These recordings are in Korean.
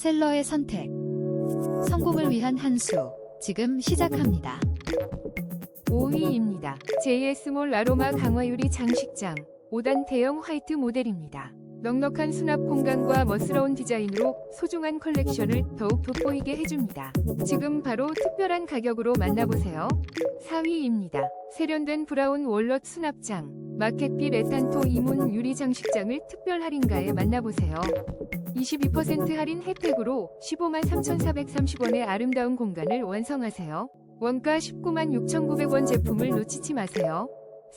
셀러의 선택. 성공을 위한 한 수. 지금 시작합니다. 5위입니다. JS몰 아로마 강화유리 장식장 5단 대형 화이트 모델입니다. 넉넉한 수납 공간과 멋스러운 디자인으로 소중한 컬렉션을 더욱 돋보이게 해줍니다. 지금 바로 특별한 가격으로 만나보세요. 4위입니다. 세련된 브라운 월넛 수납장 마켓빛 에탄토 이문 유리 장식장을 특별 할인가에 만나보세요. 22% 할인 혜택으로 15만 3,430원의 아름다운 공간을 완성하세요. 원가 19만 6,900원 제품을 놓치지 마세요.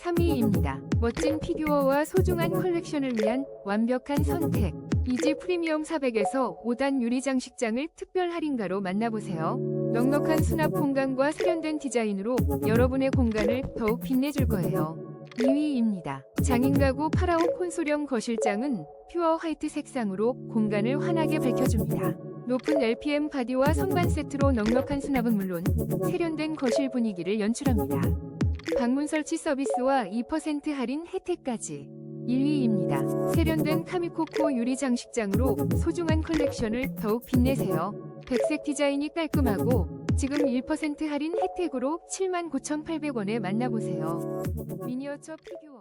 3위입니다. 멋진 피규어와 소중한 컬렉션을 위한 완벽한 선택. 이지 프리미엄 400에서 5단 유리 장식장을 특별 할인가로 만나보세요. 넉넉한 수납 공간과 세련된 디자인으로 여러분의 공간을 더욱 빛내줄 거예요. 2위입니다. 장인 가구 파라오 콘솔형 거실장은 퓨어 화이트 색상으로 공간을 환하게 밝혀줍니다. 높은 LPM 바디와 선반 세트로 넉넉한 수납은 물론 세련된 거실 분위기를 연출합니다. 방문 설치 서비스와 2% 할인 혜택까지 1위입니다. 세련된 카미코코 유리 장식장으로 소중한 컬렉션을 더욱 빛내세요. 백색 디자인이 깔끔하고 지금 1% 할인 혜택으로 79,800원에 만나보세요. 미니어처 피규어